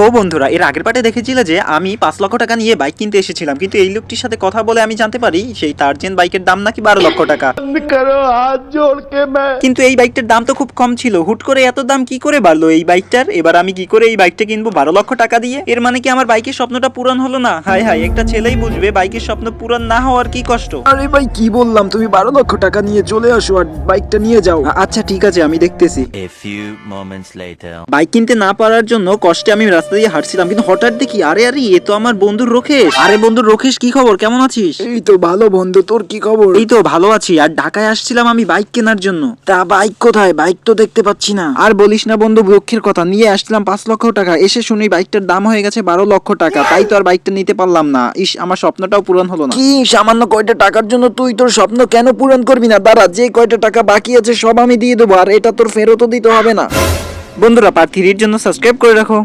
তো বন্ধুরা এর আগের পাটে দেখেছিল যে আমি পাঁচ লক্ষ টাকা নিয়ে বাইক কিনতে এসেছিলাম। কিন্তু এই লোকটির সাথে কথা বলে আমি জানতে পারি সেই টার্জেন বাইকের দাম নাকি বারো লক্ষ টাকা। কিন্তু এই বাইকটার দাম তো খুব কম ছিল। হুট করে এত দাম কি করে বাড়লো এই বাইকটার এবার আমি কি করে এই বাইকটা কিনবো বারো লক্ষ টাকা দিয়ে? এর মানে কি আমার বাইকের স্বপ্নটা পূরণ হলো না? হাই হাই একটা ছেলেই বুঝবে বাইকের স্বপ্ন পূরণ না হওয়ার কি কষ্ট? আরে ভাই কি বললাম? তুমি বারো লক্ষ টাকা নিয়ে চলে আসো আর বাইকটা নিয়ে যাও। আচ্ছা ঠিক আছে আমি দেখতেছি। বাইক কিনতে না পারার জন্য কষ্টে আমি রাস্তা দিয়ে হাঁটছিলাম কিন্তু হঠাৎ দেখি আরে আরে এ তো আমার বন্ধুর রোকেশ। আরে বন্ধুর রোকেশ কি খবর? কেমন আছিস? এই তো ভালো বন্ধু তোর কি খবর? এই তো ভালো আছি। আর ঢাকায় আসছিলাম আমি বাইক কেনার জন্য। তা বাইক কোথায়? বাইক তো দেখতে পাচ্ছি না। আর বলিস না বন্ধু দুঃখের কথা নিয়ে আসছিলাম পাঁচ লক্ষ টাকা। এসে শুনি বাইকটার দাম হয়ে গেছে বারো লক্ষ টাকা। তাই তো আর বাইকটা নিতে পারলাম না। ইস আমার স্বপ্নটাও পূরণ হলো না। কি সামান্য কয়টা টাকার জন্য তুই তোর স্বপ্ন কেন পূরণ করবি না? দাঁড়া যে কয়টা টাকা বাকি আছে সব আমি দিয়ে দেবো আর এটা তোর ফেরতও দিতে হবে না। বন্ধুরা পার্থির জন্য সাবস্ক্রাইব করে রাখো।